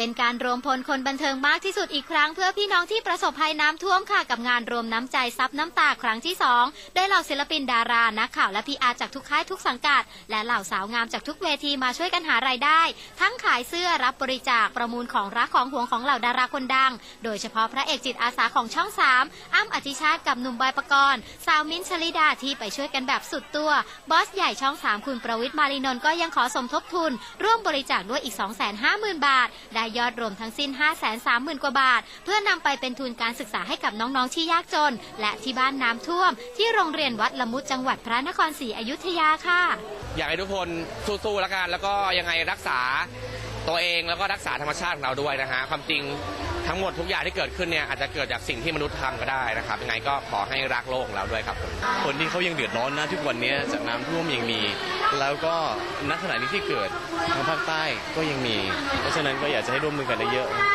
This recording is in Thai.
เป็นการรวมพลคนบันเทิงมากที่สุดอีกครั้ง เพื่อพี่น้องที่ประสบภัยน้ำท่วมค่ะกับงานรวมน้ำใจซับน้ำตาครั้งที่ 2 ได้เหล่าศิลปินดารานักข่าวและพีอาจากทุกค่ายทุกสังกัด และเหล่าสาวงามจากทุกเวทีมาช่วยกันหารายได้ ทั้งขายเสื้อรับบริจาคประมูลของรักของห่วงของเหล่าดาราคนดัง โดยเฉพาะพระเอกจิตอาสาของช่อง 3อ้ำอธิชาติกับหนุ่มบอยปกรณ์สาวมิ้นชลิดาที่ไปช่วยกันแบบสุดตัวบอสใหญ่ช่อง 3 คุณประวิทย์มารีนนท์ก็ยังขอสมทบทุน ร่วมบริจาคด้วยอีก 250,000 บาทได้ยอดรวมทั้งสิ้น 530,000 กว่าบาท เพื่อนำไปเป็นทุนการศึกษาให้กับน้องๆที่ยากจน และที่บ้านน้ำท่วม ที่โรงเรียนวัดละมุดจังหวัดพระนครศรีอยุธยาค่ะ อยากให้ทุกคนสู้ๆแล้วกันแล้วก็ยังไงรักษาตัวเองแล้วก็รักษาธรรมชาติของเราด้วยนะฮะความจริงทั้งหมดทุกอย่างที่เกิดขึ้นเนี่ยอาจจะเกิดจากสิ่งที่มนุษย์ทำก็ได้นะครับยังไงก็ขอให้รักโลกของเราด้วยครับ คนที่เขายังเดือดร้อนนะทุกวันนี้จากน้ำท่วมยังมี แล้วก็ณขณะนี้ที่เกิดทางภาคใต้ก็ยังมี เพราะฉะนั้นก็อยากจะให้ร่วมมือกันเยอะๆ